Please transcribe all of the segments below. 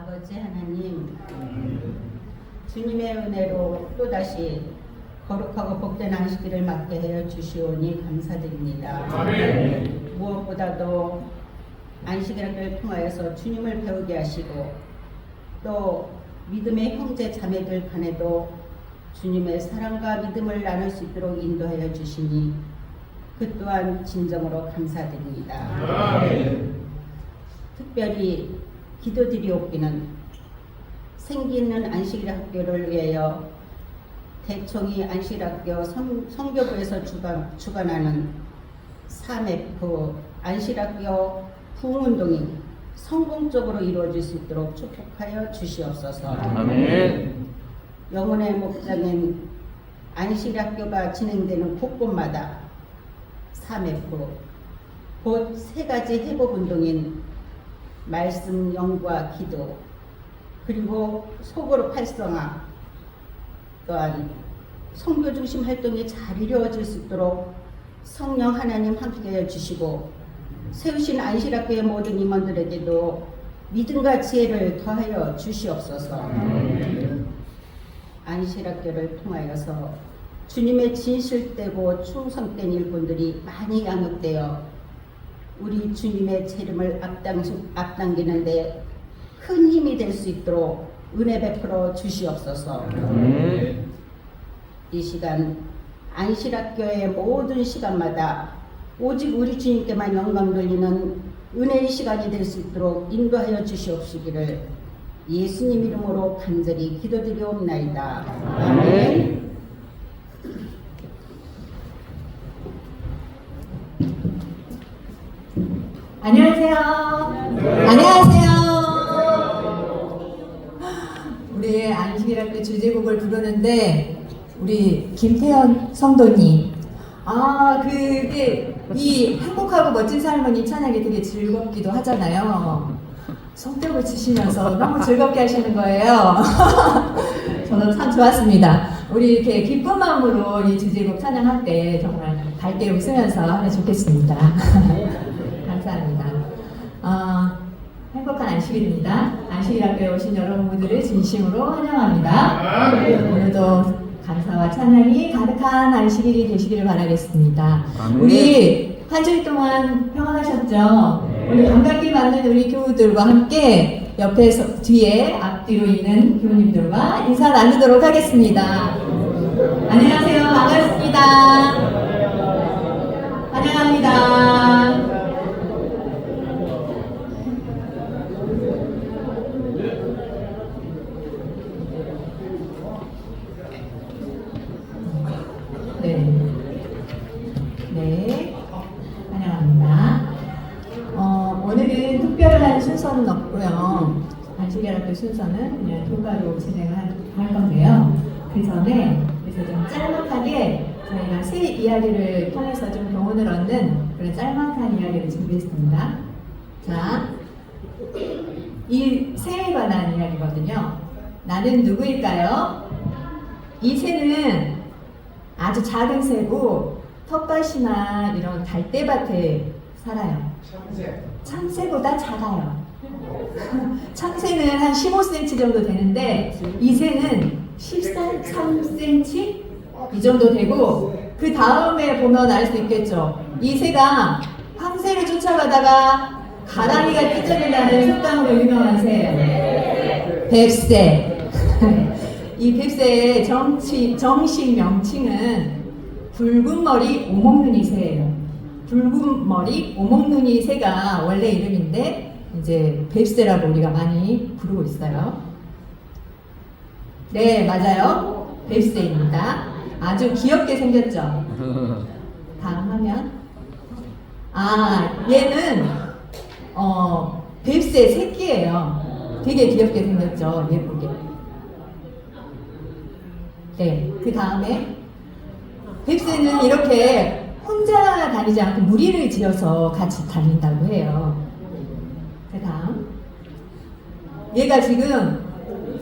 아버지 하나님, 주님의 은혜로 또다시 거룩하고 복된 안식일을 맞게 하여 주시오니 감사드립니다. 무엇보다도 안식일을 통하여서 주님을 배우게 하시고 또 믿음의 형제 자매들 간에도 주님의 사랑과 믿음을 나눌 수 있도록 인도하여 주시니 그 또한 진정으로 감사드립니다. 특별히 기도드리옵기는 생기는 안식일 학교를 위하여 대청이 안식일 학교 성, 성교부에서 주관, 주관하는 3F 안식일 학교 부흥운동이 성공적으로 이루어질 수 있도록 축복하여 주시옵소서. 아멘. 영혼의 목장인 안식일 학교가 진행되는 곳곳마다 3F 곧세 가지 회복 운동인 말씀 연구와 기도 그리고 속으로 활성화 또한 성교 중심 활동이 잘 이루어질 수 있도록 성령 하나님 함께 해 주시고 세우신 안식학교의 모든 임원들에게도 믿음과 지혜를 더하여 주시옵소서. 안식학교를 통하여서 주님의 진실되고 충성된 일꾼들이 많이 양육되어 우리 주님의 재림을 앞당, 앞당기는 데 큰 힘이 될 수 있도록 은혜 베풀어 주시옵소서. 아멘. 이 시간 안식학교의 모든 시간마다 오직 우리 주님께만 영광 돌리는 은혜의 시간이 될 수 있도록 인도하여 주시옵시기를 예수님 이름으로 간절히 기도드리옵나이다. 아멘. 안녕하세요. 안녕하세요. 우리 안식일학교 주제곡을 부르는데 우리 김태현 성도님. 아 그게 이 행복하고 멋진 삶은 이 찬양이 되게 즐겁기도 하잖아요. 성격을 치시면서 너무 즐겁게 하시는 거예요. 저는 참 좋았습니다. 우리 이렇게 기쁜 마음으로 이 주제곡 찬양할 때 정말 밝게 웃으면서 하면 좋겠습니다. 감사합니다. 어, 행복한 안식일입니다. 안식일 학교에 오신 여러분들을 진심으로 환영합니다. 오늘도 감사와 찬양이 가득한 안식일이 되시기를 바라겠습니다. 아멘. 우리 한 주일 동안 평안하셨죠? 우리 감각이 맞는 우리 교우들과 함께 옆에서 뒤에 앞뒤로 있는 교우님들과 인사 나누도록 하겠습니다. 안녕하세요. 반갑습니다. 환영합니다. 네. 네. 환영합니다. 어, 오늘은 순서는 없고요. 안식일학교 순서는 그냥 교가로 진행을 할, 할 건데요. 그 전에 그래서 좀 짤막하게 저희가 새 이야기를 통해서 좀 교훈을 얻는 그런 짤막한 이야기를 준비했습니다. 자, 이 새에 관한 이야기거든요. 나는 누구일까요? 이 새는 아주 작은 새고 텃밭이나 이런 갈대밭에 살아요. 참새보다 작아요. 참새는 한 15cm 정도 되는데 이 새는 13cm 이 정도 되고 그 다음에 보면 알 수 있겠죠. 이 새가 황새를 쫓아가다가 가랑이가 찢어진다는 속담으로 유명한 새예요. 뱁새. 이 뱁새의 정치, 정식 명칭은 붉은 머리 오목눈이 새예요. 붉은 머리 오목눈이 새가 원래 이름인데 이제 뱁새라고 우리가 많이 부르고 있어요. 네, 맞아요. 뱁새입니다. 아주 귀엽게 생겼죠. 다음 화면. 아, 얘는 어 뱁새 새끼예요. 되게 귀엽게 생겼죠. 예쁘게. 네, 그 다음에 뱁새는 이렇게 혼자 다니지 않고 무리를 지어서 같이 다닌다고 해요. 그 다음 얘가 지금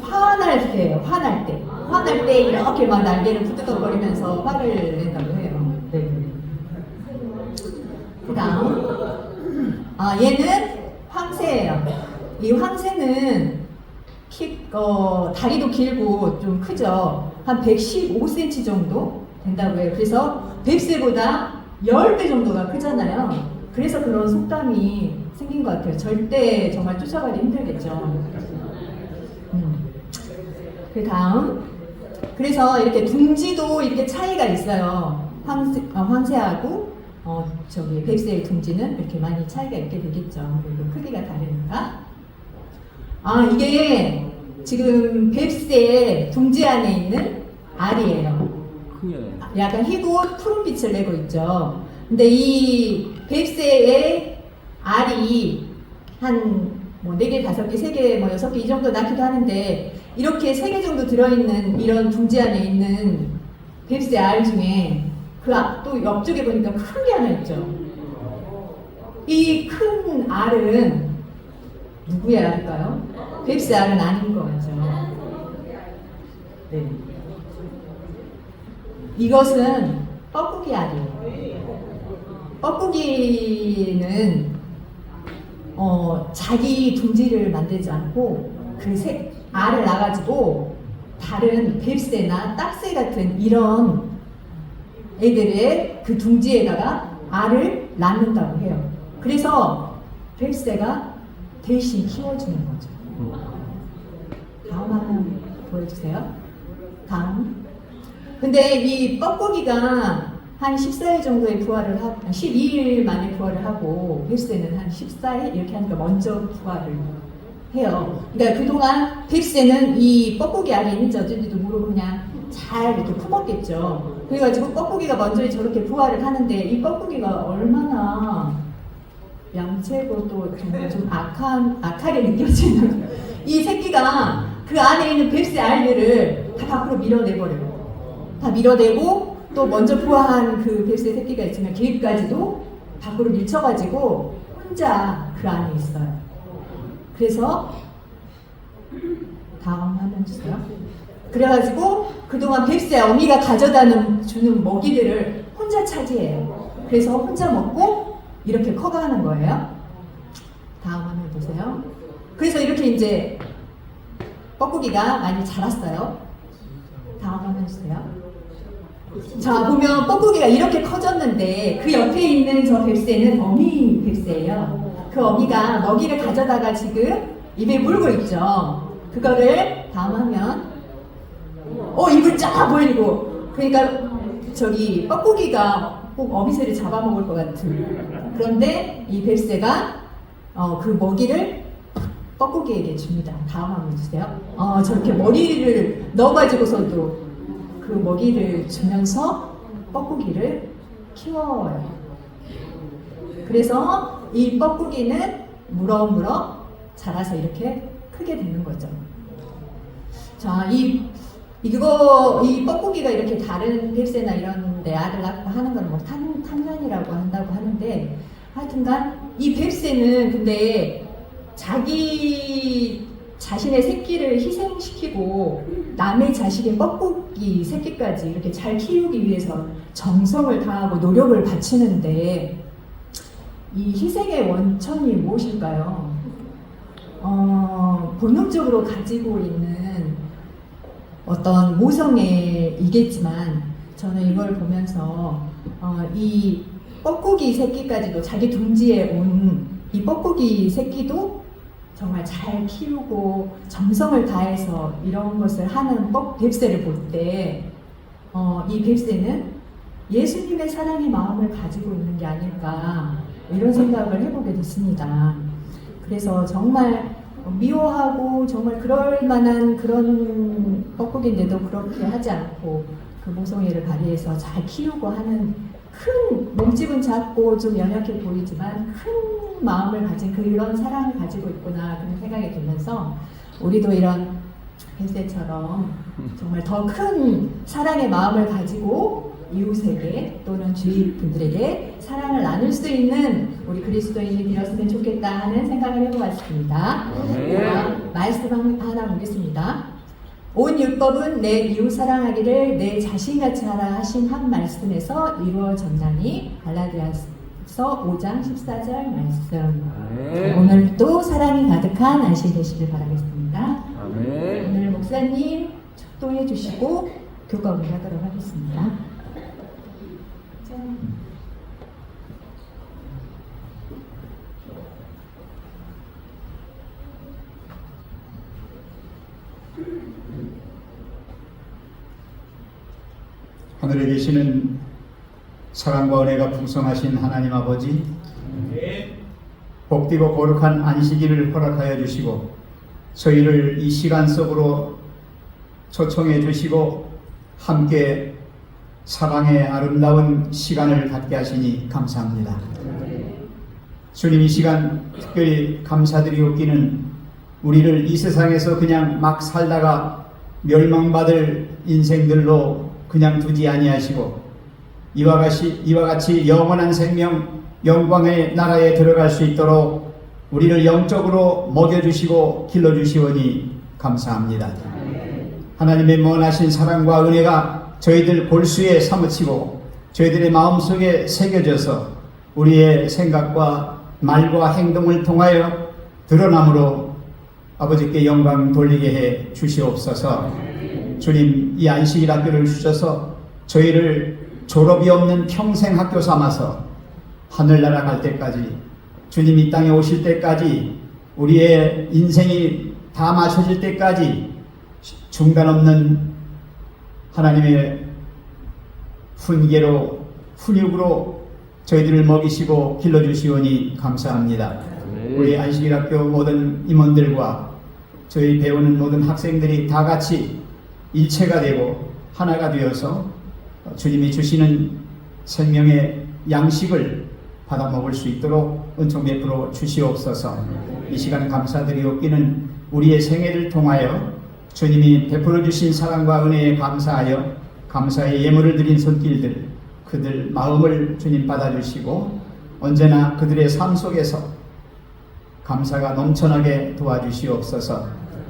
화날 때예요. 화날 때. 화날 때 이렇게 막 날개를 부드덕거리면서 화를 낸다고 해요. 네. 그 다음 아 얘는 황새예요. 이 황새는 키, 어, 다리도 길고 좀 크죠. 한 115cm 정도 된다고 해요. 그래서 뱁새보다 10배 정도가 크잖아요. 그래서 그런 속담이 생긴 것 같아요. 절대 정말 쫓아가기 힘들겠죠. 음. 그 다음. 그래서 이렇게 둥지도 이렇게 차이가 있어요. 황새, 어, 황새하고 어, 저기 뱁새의 둥지는 이렇게 많이 차이가 있게 되겠죠. 그리고 크기가 다르니까. 아, 이게 지금 뱁새의 둥지 안에 있는 알이에요. 약간 희고 푸른 빛을 내고 있죠. 근데 이 뱁새의 알이 한 뭐 4개, 5개, 3개, 뭐 6개 이 정도 낳기도 하는데 이렇게 3개 정도 들어있는 이런 둥지 안에 있는 뱁새 알 중에 그 또 옆쪽에 보니까 큰 게 하나 있죠. 이 큰 알은 누구의 알일까요? 뱁새 알은 아닌 거죠. 네. 이것은 뻐꾸기 알이에요. 뻐꾸기는 어, 자기 둥지를 만들지 않고 그 색, 알을 낳아가지고 다른 뱁새나 딱새 같은 이런 애들의 그 둥지에다가 알을 낳는다고 해요. 그래서 뱁새가 대신 키워주는 거죠. 다음 화면 보여주세요. 다음. 근데 이 뻐꾸기가 한 14일 정도에 부화를 하고, 12일 만에 부화를 하고, 뱁새는 한 14일 이렇게 하니까 먼저 부화를 해요. 그러니까 그동안 뱁새는 이 뻐꾸기 안에 있는지 어쩐지도 모르고 그냥 잘 이렇게 품었겠죠. 그래가지고 뻐꾸기가 먼저 저렇게 부화를 하는데 이 뻐꾸기가 얼마나 양채고 또 정말 좀 악한, 악하게 느껴지는 이 새끼가 그 안에 있는 뱁새 알들을 다 밖으로 밀어내버려요. 다 밀어내고 또 먼저 부화한 그 뱁새 새끼가 있으면 걔까지도 밖으로 밀쳐가지고 혼자 그 안에 있어요. 그래서 다음 화면 주세요. 그래가지고 그동안 뱁새 어미가 가져다는 주는 먹이들을 혼자 차지해요. 그래서 혼자 먹고 이렇게 커가는 거예요. 다음 화면 보세요. 그래서 이렇게 이제 뻐꾸기가 많이 자랐어요. 다음 화면 주세요. 자 보면 뻐꾸기가 이렇게 커졌는데 그 옆에 있는 저 뱁새는 어미 뱁새예요. 그 어미가 먹이를 가져다가 지금 입에 물고 있죠. 그거를 다음 화면 어 입을 쫙 벌리고 그러니까 저기 뻐꾸기가 꼭 어미새를 잡아먹을 것 같은 그런데 이 뱁새가 어, 그 먹이를 뻐꾸기에게 줍니다. 다음 한번 주세요. 어, 저렇게 머리를 넣어가지고서도 그 먹이를 주면서 뻐꾸기를 키워요. 그래서 이 뻐꾸기는 무럭무럭 자라서 이렇게 크게 되는 거죠. 자, 이 이거 이 뻐꾸기가 이렇게 다른 뱁새나 이런 데 알을 낳고 하는 건뭐 탐난이라고 한다고 하는데 하여튼간 이 뱁새는 근데 자기 자신의 새끼를 희생시키고 남의 자식의 뻐꾸기 새끼까지 이렇게 잘 키우기 위해서 정성을 다하고 노력을 바치는데 이 희생의 원천이 무엇일까요? 어, 본능적으로 가지고 있는 어떤 모성애이겠지만 저는 이걸 보면서 어, 이 뻐꾸기 새끼까지도 자기 둥지에 온 이 뻐꾸기 새끼도 정말 잘 키우고 정성을 다해서 이런 것을 하는 뻑 뱁새를 볼 때, 어, 이 뱁새는 예수님의 사랑의 마음을 가지고 있는 게 아닐까 이런 생각을 해보게 됐습니다. 그래서 정말 미워하고 정말 그럴 만한 그런 뻐꾸기인데도 그렇게 하지 않고 그 모성애를 발휘해서 잘 키우고 하는 큰 몸집은 작고 좀 연약해 보이지만 큰 마음을 가진 그런 사랑을 가지고 있구나 그런 생각이 들면서 우리도 이런 햇새처럼 정말 더 큰 사랑의 마음을 가지고 이웃에게 또는 주위 분들에게 사랑을 나눌 수 있는 우리 그리스도인이 되었으면 좋겠다 하는 생각을 해보았습니다. 아멘. 자, 말씀 한- 하나 보겠습니다. 온 율법은 내 이웃 사랑하기를 내 자신같이 하라 하신 한 말씀에서 이루어졌나니 갈라디아서 5장 14절 말씀. 아멘. 오늘도 사랑이 가득한 안식 되시길 바라겠습니다. 아멘. 네. 오늘 목사님 축도해 주시고 교감을 하도록 하겠습니다. 짠. 하늘에 계시는 사랑과 은혜가 풍성하신 하나님 아버지 복되고 거룩한 안식일을 허락하여 주시고 저희를 이 시간 속으로 초청해 주시고 함께 사랑의 아름다운 시간을 갖게 하시니 감사합니다. 주님 이 시간 특별히 감사드리옵기는 우리를 이 세상에서 그냥 막 살다가 멸망받을 인생들로 그냥 두지 아니하시고 이와 같이 이와 같이 영원한 생명 영광의 나라에 들어갈 수 있도록 우리를 영적으로 먹여 주시고 길러 주시오니 감사합니다. 하나님의 무한하신 사랑과 은혜가 저희들 골수에 사무치고 저희들의 마음속에 새겨져서 우리의 생각과 말과 행동을 통하여 드러남으로 아버지께 영광 돌리게 해 주시옵소서. 주님 이 안식일 학교를 주셔서 저희를 졸업이 없는 평생 학교 삼아서 하늘나라 갈 때까지 주님 이 땅에 오실 때까지 우리의 인생이 다 마쳐질 때까지 중단 없는 하나님의 훈계로 훈육으로 저희들을 먹이시고 길러주시오니 감사합니다. 네. 우리 안식일 학교 모든 임원들과 저희 배우는 모든 학생들이 다 같이 일체가 되고 하나가 되어서 주님이 주시는 생명의 양식을 받아 먹을 수 있도록 은총 베풀어 주시옵소서. 이 시간 감사드리옵기는 우리의 생애를 통하여 주님이 베풀어 주신 사랑과 은혜에 감사하여 감사의 예물을 드린 손길들 그들 마음을 주님 받아주시고 언제나 그들의 삶 속에서 감사가 넘쳐나게 도와주시옵소서.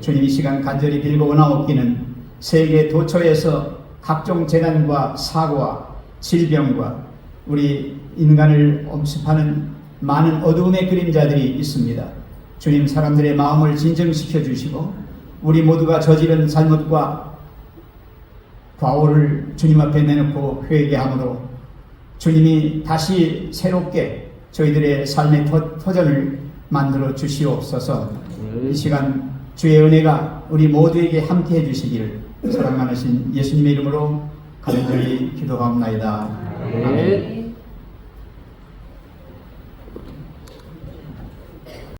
주님 이 시간 간절히 빌고 원하옵기는 세계 도처에서 각종 재난과 사고와 질병과 우리 인간을 엄습하는 많은 어두움의 그림자들이 있습니다. 주님 사람들의 마음을 진정시켜 주시고 우리 모두가 저지른 잘못과 과오를 주님 앞에 내놓고 회개함으로 주님이 다시 새롭게 저희들의 삶의 터, 터전을 만들어 주시옵소서. 이 시간 주의 은혜가 우리 모두에게 함께 해주시기를 사랑 많으신 예수님의 이름으로 간절히 기도하옵나이다. 아멘. 네.